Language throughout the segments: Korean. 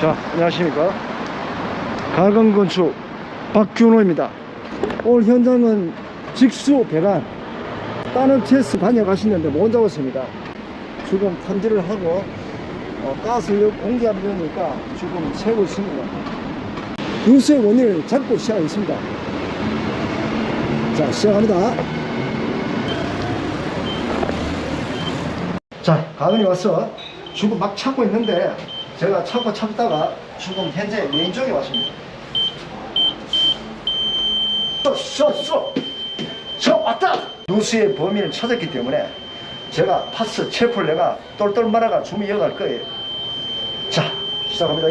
자, 안녕하십니까. 가건건축 박균호입니다. 오늘 현장은 직수 배관, 다른 체스 반영하시는데 못 잡았습니다. 지금 탐지를 하고, 어, 가스를 공개하려니까 지금 세고 있습니다. 뉴스의 원인을 잡고 시작하겠습니다. 자, 시작합니다. 자, 가은이 왔어. 지금 막 찾고 있는데 제가 찾고 찾다가 지금 현재 메인 쪽에 왔습니다. 쏘, 쏘, 쏘! 저 왔다! 누수의 범인을 찾았기 때문에 제가 파스 체포를 내가 똘똘 말아가 주문 이어갈 거예요. 자, 시작합니다.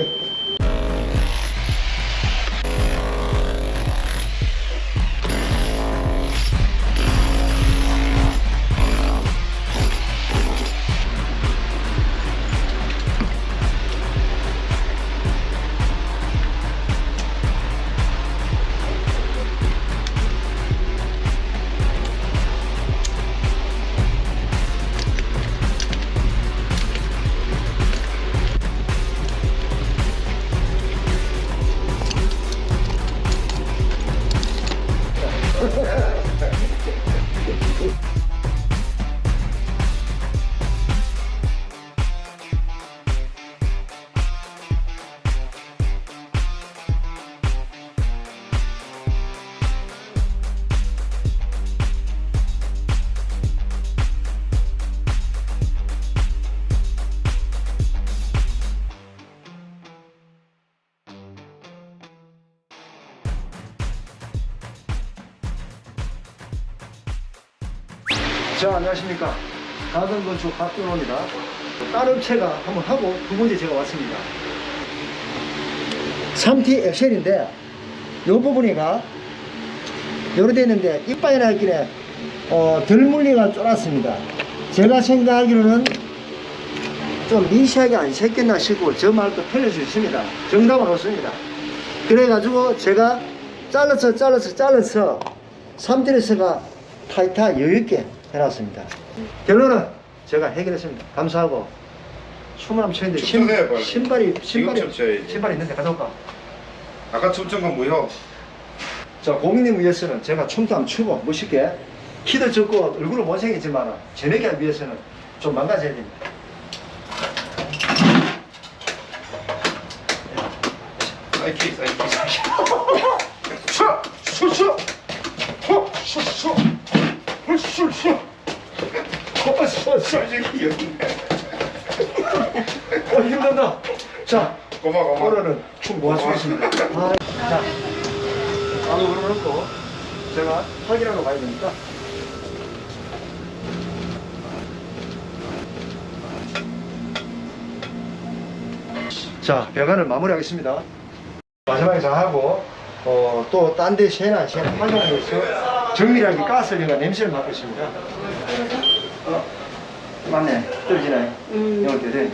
자, 안녕하십니까. 가든건축 박근호입니다. 다른 채가 한번 하고 두 번째 제가 왔습니다. 3T 엑셀인데 이 부분이가 요렇게 되어 있는데 이빨이 나길래 어, 덜 물리가 쫄았습니다. 제가 생각하기로는 좀 미시하게 안 샜겠나 싶고 저 말도 있습니다. 정답은 없습니다. 그래가지고 제가 잘라서 잘라서 잘라서 3T에서가 타이타 여유있게 해놨습니다. 결론은 제가 해결했습니다. 감사하고 춤을 한번 췄는데 신, 춤춰내, 빨리. 신발이 신발이 춤춰야지. 신발이 있는데 가져올까? 아까 춤춘 건 뭐요? 자 고객님 위해서는 제가 춤도 한번 추고 멋있게 키도 적고 얼굴은 재밌게 하기 위해서는 좀 망가져야 됩니다. 사이키 사이키 슈! 슈! 슈! 호! 슈! 슈! 슈! 호! 슈! 슈! 솔직히 여기네 어 힘든다. 자 고마 고마 오늘은 춤 모아주겠습니다. 아, 자, 바로 걸어놓고 제가 확인하러 가야 되니까. 자, 배관을 마무리하겠습니다. 마지막에 잘 하고, 어, 또딴데 새나 새나 확인하기 위해서 정밀하게 가스리가 냄새를 맡고 있습니다. 어, 맞네. 떨어지네. 음. 이거 되네.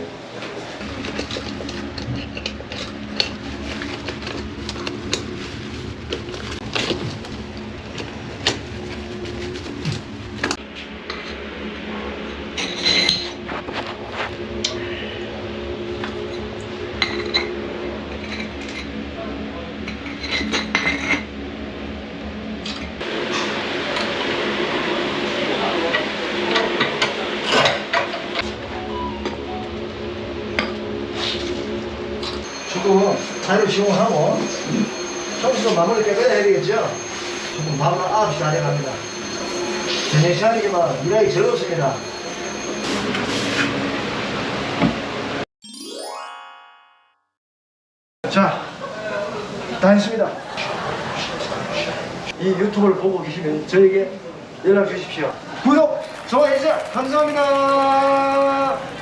자료 시공하고 청소 마무리 깨끗이 해야 되겠죠? 지금 밤 9시 안에 갑니다. 저녁 시간이지만 일하기 즐겁습니다. 자, 다 했습니다. 이 유튜브를 보고 계시면 저에게 연락 주십시오. 구독, 좋아요, 감사합니다.